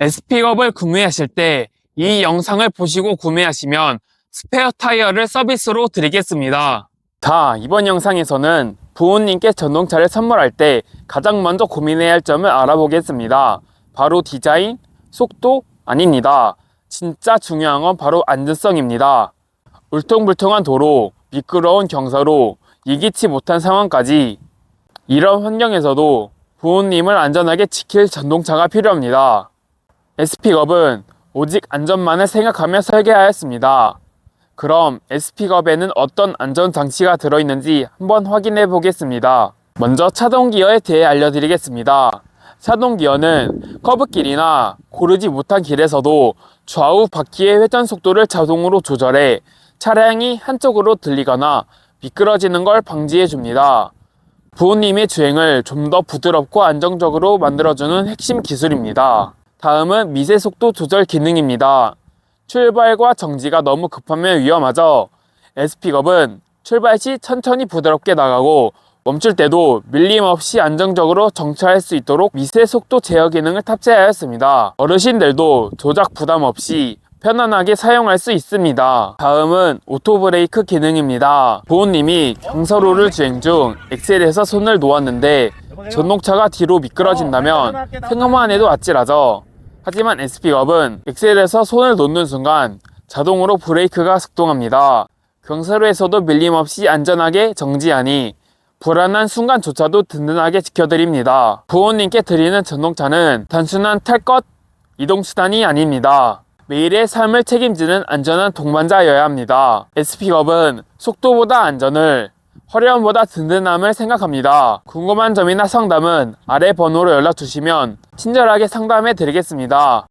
SP겁을 구매하실 때 이 영상을 보시고 구매하시면 스페어 타이어를 서비스로 드리겠습니다. 자, 이번 영상에서는 부모님께 전동차를 선물할 때 가장 먼저 고민해야 할 점을 알아보겠습니다. 바로 디자인, 속도 아닙니다. 진짜 중요한 건 바로 안전성입니다. 울퉁불퉁한 도로, 미끄러운 경사로 예기치 못한 상황까지 이런 환경에서도 부모님을 안전하게 지킬 전동차가 필요합니다. SP겁은 오직 안전만을 생각하며 설계하였습니다. 그럼 SP겁에는 어떤 안전 장치가 들어있는지 한번 확인해 보겠습니다. 먼저 차동 기어에 대해 알려드리겠습니다. 차동 기어는 커브길이나 고르지 못한 길에서도 좌우 바퀴의 회전 속도를 자동으로 조절해 차량이 한쪽으로 들리거나 미끄러지는 걸 방지해 줍니다. 부모님의 주행을 좀 더 부드럽고 안정적으로 만들어주는 핵심 기술입니다. 다음은 미세 속도 조절 기능입니다. 출발과 정지가 너무 급하면 위험하죠. SP겁은 출발 시 천천히 부드럽게 나가고 멈출 때도 밀림 없이 안정적으로 정차할 수 있도록 미세 속도 제어 기능을 탑재하였습니다. 어르신들도 조작 부담 없이 편안하게 사용할 수 있습니다. 다음은 오토 브레이크 기능입니다. 부모님이 경사로를 주행 중 엑셀에서 손을 놓았는데 전동차가 뒤로 미끄러진다면 생각만 해도 아찔하죠. 하지만 SP겁은 엑셀에서 손을 놓는 순간 자동으로 브레이크가 작동합니다. 경사로에서도 밀림 없이 안전하게 정지하니 불안한 순간조차도 든든하게 지켜드립니다. 부모님께 드리는 전동차는 단순한 탈 것 이동수단이 아닙니다. 매일의 삶을 책임지는 안전한 동반자여야 합니다. SP겁은 속도보다 안전을, 허려움보다 든든함을 생각합니다. 궁금한 점이나 상담은 아래 번호로 연락 주시면 친절하게 상담해 드리겠습니다.